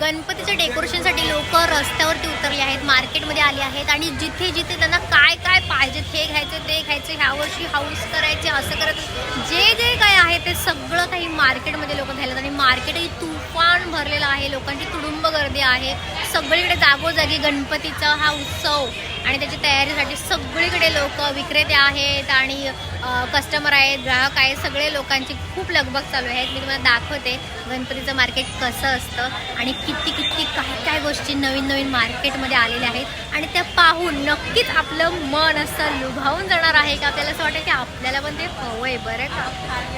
गणपतीच्या डेकोरेशनसाठी लोक रस्त्यावरती उतरले आहेत मार्केटमध्ये आले आहेत आणि जिथे जिथे त्यांना काय काय पाहिजे हे घ्यायचं ते घ्यायचं ह्या वर्षी हाऊस करायचे असं करत जे जे काय आहे ते सगळं काही मार्केटमध्ये लोक घ्यायला आणि मार्केटही तुफान भरलेलं आहे लोकांची तुडुंब गर्दी आहे. सगळीकडे जागोजागी गणपतीचा हा उत्सव आणि त्याची तयारीसाठी सगळीकडे लोक विक्रेते आहेत आणि कस्टमर आहेत ग्राहक आहेत सगळे लोकांची खूप लगबग चालू आहेत मी तुम्हाला दाखवते गणपतीचं मार्केट कसं असतं आणि किती किती काय काय गोष्टी नवीन नवीन मार्केटमध्ये आलेल्या आहेत आणि त्या पाहून नक्कीच आपलं मन असं लुभावून जाणार आहे का? आपल्याला असं वाटेल की आपल्याला पण ते हवं आहे बरं का?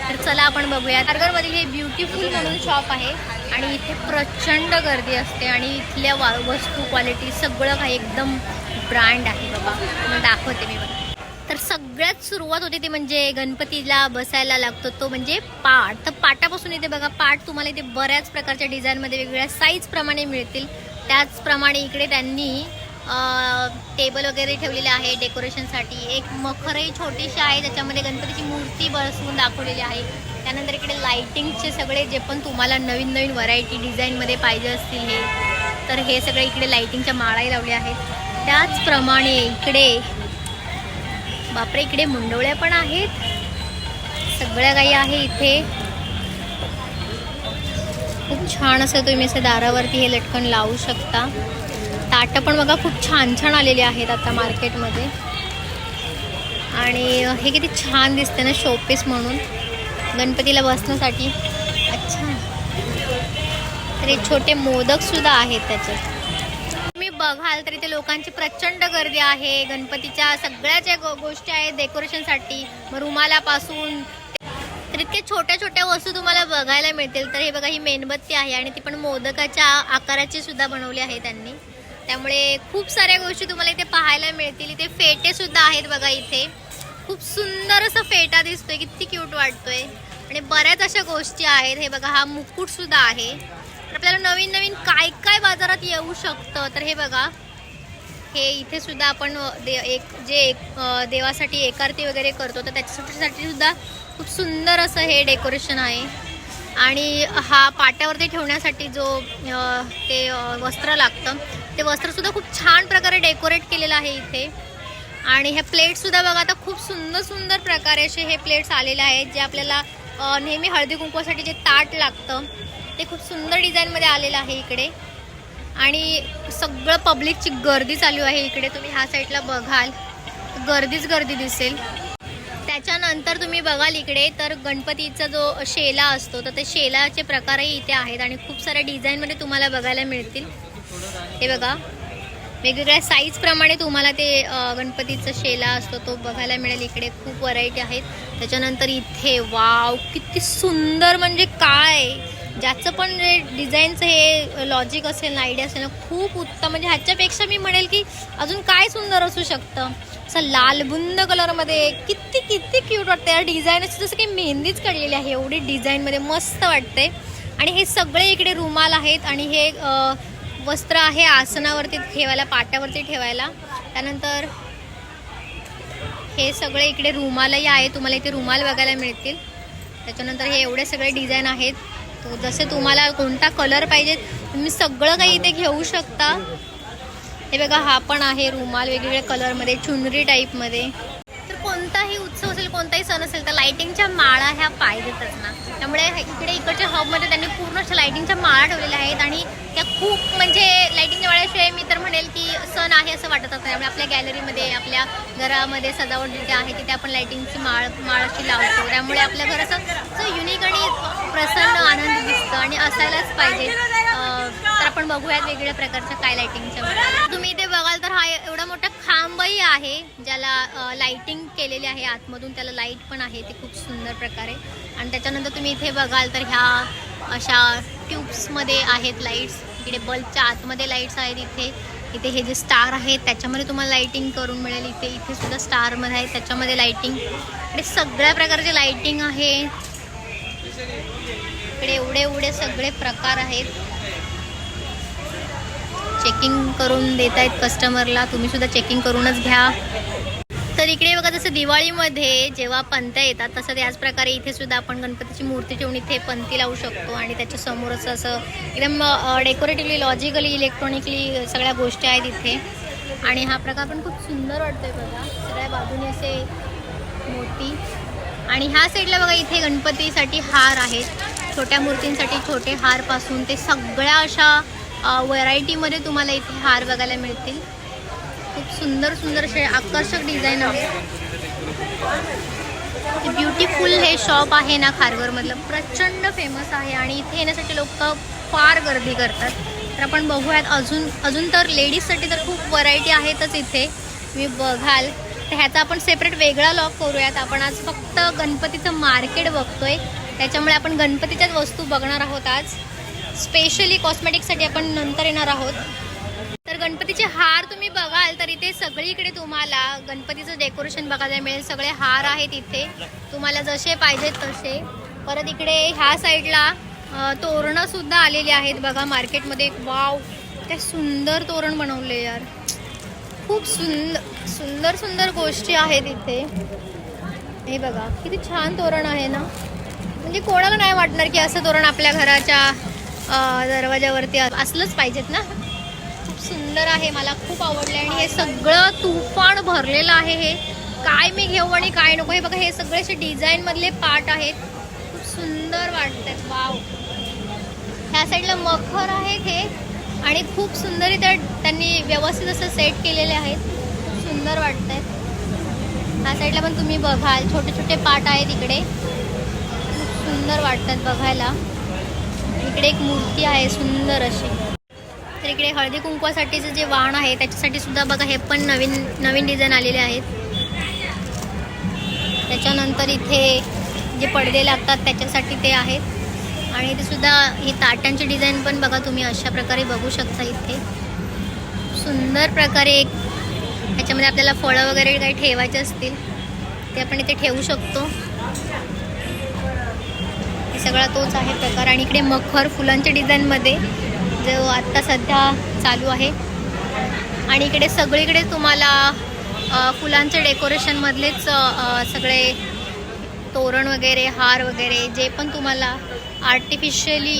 तर चला आपण बघूया. खारघरमधील हे ब्युटिफुल म्हणून शॉप आहे आणि इथे प्रचंड गर्दी असते आणि इथल्या वा वस्तू क्वालिटी सगळं काही एकदम ब्रँड आहे बाबा. मग दाखवते मी बघा. सगळ्यात सुरुवात होते ते म्हणजे गणपतीला बसायला लागतो तो म्हणजे पाट तर पाटापासून इथे बघा पाट तुम्हाला इथे बऱ्याच प्रकारच्या डिझाईनमध्ये वेगवेगळ्या साईजप्रमाणे मिळतील. त्याचप्रमाणे इकडे त्यांनी टेबल वगैरे ठेवलेले आहे डेकोरेशनसाठी एक मखरही छोटीशी आहे त्याच्यामध्ये गणपतीची मूर्ती बसवून दाखवलेली आहे. त्यानंतर इकडे लाईटिंगचे सगळे जे पण तुम्हाला नवीन नवीन व्हरायटी डिझाईनमध्ये पाहिजे असतील हे. तर हे सगळे इकडे लाईटिंगच्या माळाही लावले आहेत. त्याचप्रमाणे इकडे बापरे इकडे मुंडवळ्या पण आहेत. सगळ्या काही आहे इथे. खूप छान असं तुम्ही असं दारावरती हे लटकन लावू शकता. ताटं पण बघा खूप छान छान आलेले आहेत आता मार्केटमध्ये. आणि हे किती छान दिसते ना शोपीस म्हणून. गणपतीला बसण्यासाठी. अच्छा. तर हे छोटे मोदक सुद्धा आहेत त्याच्यात बघाल तर इथे लोकांची प्रचंड गर्दी आहे. गणपतीच्या सगळ्या ज्या गो- गोष्टी आहेत डेकोरेशनसाठी मग रुमालापासून. तर इतक्या छोट्या छोट्या वस्तू तुम्हाला बघायला मिळतील. तर हे बघा ही मेणबत्ती आहे आणि ती पण मोदकाच्या आकाराची सुद्धा बनवली आहे त्यांनी. त्यामुळे खूप साऱ्या गोष्टी तुम्हाला इथे पाहायला मिळतील. इथे फेटे सुद्धा आहेत बघा इथे. खूप सुंदर असं फेटा दिसतोय. किती क्यूट वाटतोय. आणि बऱ्याच अशा गोष्टी आहेत. हे बघा हा मुकुट सुद्धा आहे. आपल्याला नवीन नवीन काय काय बाजारात येऊ शकतं? तर हे बघा. हे इथे सुद्धा आपण दे एक जे एक देवासाठी एकारती वगैरे करतो तर त्याच्यासाठी सुद्धा खूप सुंदर असं हे डेकोरेशन आहे. आणि हा पाट्यावरती ठेवण्यासाठी जो ते वस्त्र लागतं ते वस्त्रसुद्धा खूप छान प्रकारे डेकोरेट केलेलं आहे इथे. आणि हे प्लेट्ससुद्धा बघा आता खूप सुंदर सुंदर प्रकारे असे हे प्लेट्स आलेले आहेत जे आपल्याला नेहमी हळदी कुंकवासाठी जे ताट लागतं ते खूप सुंदर डिझाईनमध्ये आलेलं आहे इकडे. आणि सगळं पब्लिकची गर्दी चालू आहे इकडे. तुम्ही ह्या साईडला बघाल. गर्दीच गर्दी दिसेल. त्याच्यानंतर तुम्ही बघाल इकडे तर गणपतीचा जो शेला असतो तर ते शेलाचे प्रकारही इथे आहेत आणि खूप साऱ्या डिझाईनमध्ये तुम्हाला बघायला मिळतील. हे बघा. वेगवेगळ्या साईजप्रमाणे तुम्हाला ते गणपतीचा शेला असतो तो बघायला मिळेल. इकडे खूप व्हरायटी आहेत. त्याच्यानंतर इथे वाव किती सुंदर म्हणजे काय? ज्याचं पण जे डिझाईनचं हे लॉजिक असेल ना आयडिया असेल ना खूप उत्तम. म्हणजे ह्याच्यापेक्षा मी म्हणेल की अजून काय सुंदर असू शकतं? असं लालबुंद कलरमध्ये किती किती क्यूट वाटतं या डिझाईन असं जसं काही मेहंदीच काढलेली आहे. एवढी डिझाईनमध्ये मस्त वाटते आणि हे सगळे इकडे रुमाल आहेत आणि हे वस्त्र आहे आसनावरती ठेवायला पाट्यावरती ठेवायला. त्यानंतर हे सगळे इकडे रुमालही आहे. तुम्हाला इथे रुमाल बघायला मिळतील. त्याच्यानंतर हे एवढे सगळे डिझाईन आहेत. शकतो. जसे तुम्हाला कोणता कलर पाहिजे तुम्ही सगळं काही इथे घेऊ शकता. हे बघा हा पण आहे रुमाल वेगवेगळ्या कलरमध्ये चुनरी टाईपमध्ये तर कोणताही उत्सव असेल कोणताही सण असेल तर लाईटिंगच्या माळा ह्या पाहिजेतच ना. त्यामुळे इकडे इकडच्या हॉबमध्ये त्यांनी पूर्ण अशा लायटिंगच्या माळा ठेवलेल्या आहेत आणि त्या खूप म्हणजे लाइटिंगच्या माळ्याशिवाय मी तर म्हणेल की सण आहे असं वाटतच नाही त्यामुळे आपल्या गॅलरीमध्ये आपल्या घरामध्ये सजावट जिथे आहे तिथे आपण लायटिंगची माळ माळ अशी लावतो. त्यामुळे आपलं घर असं युनिक आणि प्रसन्न आनंद दिसतं आणि असायलाच पाहिजे. तर आपण बघूयात वेगवेगळ्या प्रकारच्या काय लायटिंगच्या तुम्ही इथे बघाल तर हा एवढा मोठा खांबही आहे ज्याला लायटिंग केलेली आहे. आतमधून त्याला लाइट पण आहे. ते खूप सुंदर प्रकारे. आणि त्याच्यानंतर तुम्ही इथे बघाल तर ह्या अशा ट्यूब्समध्ये आहेत लाईट्स इकडे बल्बच्या आतमध्ये लाईट्स आहेत इथे. इथे हे जे स्टार आहेत त्याच्यामध्ये तुम्हाला लाइटिंग करून मिळेल. इथे इथे सुद्धा स्टारमध्ये आहे. त्याच्यामध्ये लाईटिंग इकडे सगळ्या प्रकारचे लाइटिंग आहे. इकडे एवढे एवढे सगळे प्रकार आहेत. चेकिंग करून देत आहेत कस्टमरला तुम्ही सुद्धा चेकिंग करूनच घ्या. तर इकडे बघा जसं दिवाळीमध्ये जेव्हा पंत्या येतात तसं त्याच प्रकारे इथे सुद्धा आपण गणपतीची मूर्ती ठेवून इथे पंती लावू शकतो. आणि त्याच्या समोरच असं एकदम डेकोरेटिव्हली लॉजिकली इलेक्ट्रॉनिकली सगळ्या गोष्टी आहेत इथे. आणि हा प्रकार पण खूप सुंदर वाटतोय बघा. सगळ्या बाजूने असे मोती. आणि ह्या साईडला बघा इथे गणपतीसाठी हार आहेत. छोट्या मूर्तींसाठी छोटे हारपासून ते सगळ्या अशा व्हरायटीमध्ये तुम्हाला इथे हार बघायला मिळतील. खूप सुंदर सुंदर असे आकर्षक डिझाईन आहे. ब्युटिफुल हे शॉप आहे ना खारघरमधलं प्रचंड फेमस आहे आणि इथे येण्यासाठी लोक फार गर्दी करतात. तर आपण बघूयात अजून अजून तर लेडीजसाठी तर खूप व्हरायटी आहेतच इथे. तुम्ही बघाल. तर ह्याचा आपण सेपरेट वेगळा लॉक करूयात. आपण आज फक्त गणपतीचं मार्केट बघतोय. त्याच्यामुळे आपण गणपतीच्याच वस्तू बघणार आहोत आज. स्पेशली कॉस्मेटिकसाठी आपण नंतर येणार आहोत. गणपतीचे हार तुम्ही बघाल तर इथे सगळीकडे तुम्हाला गणपतीचं डेकोरेशन बघायला मिळेल. सगळे हार आहेत इथे. तुम्हाला जसे पाहिजेत तसे. परत इकडे ह्या साईडला तोरणं सुद्धा आलेली आहेत बघा मार्केटमध्ये. वाव काय सुंदर तोरण बनवले यार. खूप सुंदर सुंदर सुंदर गोष्टी आहेत इथे. हे बघा किती छान तोरण आहे ना. म्हणजे कोणाला नाही वाटणार की असं तोरण आपल्या घराच्या दरवाजावरती असलंच पाहिजेत ना. सुंदर आहे मला खूप आवडलं आणि हे सगळं तुफान भरलेलं आहे हे. काय मी घेऊ आणि काय नको हे बघा हे सगळे असे डिझाईन मधले पार्ट आहेत. खूप सुंदर वाटतात वाव ह्या साईडला मखर आहेत हे. आणि खूप सुंदर इथे त्यांनी व्यवस्थित असं सेट केलेले आहेत. खूप सुंदर वाटत आहेत ह्या साईडला पण तुम्ही बघाल. छोटे छोटे पार्ट आहेत इकडे. खूप सुंदर वाटतात बघायला. इकडे एक मूर्ती आहे सुंदर अशी. तर इकडे हळदी कुंकवासाठीचं जे वाण आहे त्याच्यासाठी सुद्धा बघा हे पण नवीन नवीन डिझाईन आलेले आहेत. त्याच्यानंतर इथे जे पडदे लागतात त्याच्यासाठी ते आहेत. आणि इथे सुद्धा ही ताट्यांची डिझाईन पण बघा तुम्ही अशा प्रकारे बघू शकता इथे. सुंदर प्रकारे एक ह्याच्यामध्ये आपल्याला फळं वगैरे काही ठेवायचे असतील ते आपण इथे ठेवू शकतो. हे सगळा तोच आहे प्रकार. आणि इकडे मखर फुलांच्या डिझाईनमध्ये जो आत्ता सध्या चालू आहे. आणि इकडे सगळीकडे तुम्हाला फुलांचे डेकोरेशनमधलेच सगळे तोरण वगैरे हार वगैरे जे पण तुम्हाला आर्टिफिशियली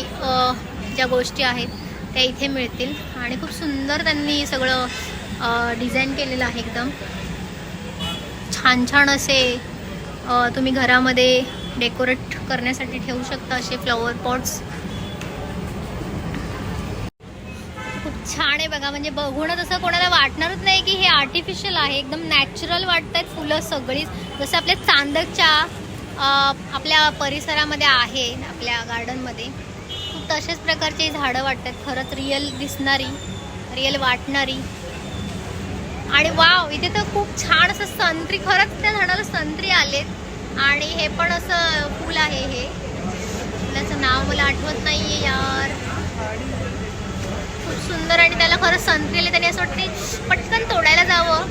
ज्या गोष्टी आहेत त्या इथे मिळतील. आणि खूप सुंदर त्यांनी सगळं डिझाईन केलेलं आहे एकदम. छान छान असे तुम्ही घरामध्ये डेकोरेट करण्यासाठी ठेवू शकता असे फ्लॉवर पॉट्स छान आहे बघा. म्हणजे बघूनच असं कोणाला वाटणारच नाही की हे आर्टिफिशियल आहे. एकदम नॅचरल वाटत आहेत फुलं सगळीच. जसं आपल्या चांदकच्या आपल्या परिसरामध्ये आहे आपल्या गार्डनमध्ये खूप तशाच प्रकारची झाडं वाटतात. खरंच रिअल दिसणारी रिअल वाटणारी. आणि वाव इथे तर खूप छान असं संत्री खरंच त्या झाडाला संत्री आलेत. आणि हे पण असं फूल आहे हे. फुलाचं नाव मला आठवत नाहीये यार. खूप सुंदर आणि त्याला खरंच संत्री आले त्याने असं वाटते पटकन तोडायला जावं.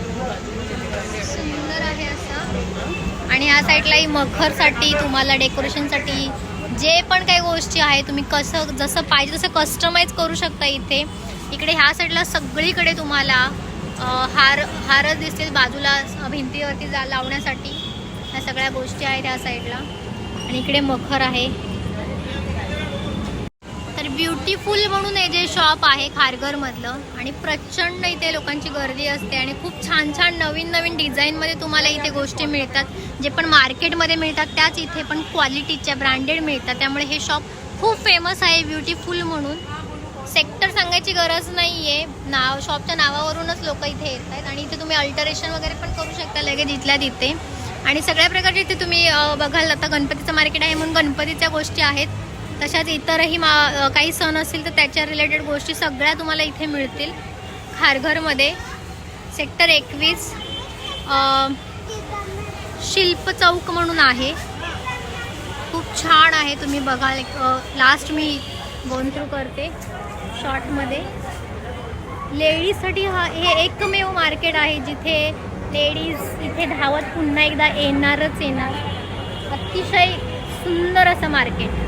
सुंदर आहे असं. आणि ह्या साईडलाही मखरसाठी तुम्हाला डेकोरेशनसाठी जे पण काही गोष्टी आहे तुम्ही कसं जसं पाहिजे तसं कस्टमाइज करू शकता इथे. इकडे ह्या साईडला सगळीकडे तुम्हाला हार हारच दिसतील बाजूला भिंतीवरती जा लावण्यासाठी. ह्या सगळ्या गोष्टी आहेत ह्या साईडला. आणि इकडे मखर आहे. ब्युटिफुल म्हणून हे जे शॉप आहे खारघरमधलं आणि प्रचंड इथे लोकांची गर्दी असते आणि खूप छान छान नवीन नवीन डिझाईनमध्ये तुम्हाला इथे गोष्टी मिळतात जे पण मार्केटमध्ये मिळतात त्याच इथे पण क्वालिटीच्या ब्रँडेड मिळतात. त्यामुळे हे शॉप खूप फेमस आहे ब्युटिफुल म्हणून. सेक्टर सांगायची गरज नाही आहे नाव शॉपच्या नावावरूनच लोक इथे येत आहेत आणि इथे तुम्ही अल्टरेशन वगैरे पण करू शकता लगेच इथल्या तिथे. आणि सगळ्या प्रकारचे इथे तुम्ही बघाल आता गणपतीचं मार्केट आहे म्हणून गणपतीच्या गोष्टी आहेत. तशाच इतरही मा काही सण असतील तर त्याच्या रिलेटेड गोष्टी सगळ्या तुम्हाला इथे मिळतील. खारघरमध्ये. सेक्टर एकवीस शिल्प चौक म्हणून आहे. खूप छान आहे तुम्ही बघाल. लास्ट मी गोन थ्रू करते शॉर्टमध्ये लेडीजसाठी हा हे एकमेव मार्केट आहे जिथे लेडीज इथे धावत पुन्हा एकदा येणारच येणार. अतिशय सुंदर असं मार्केट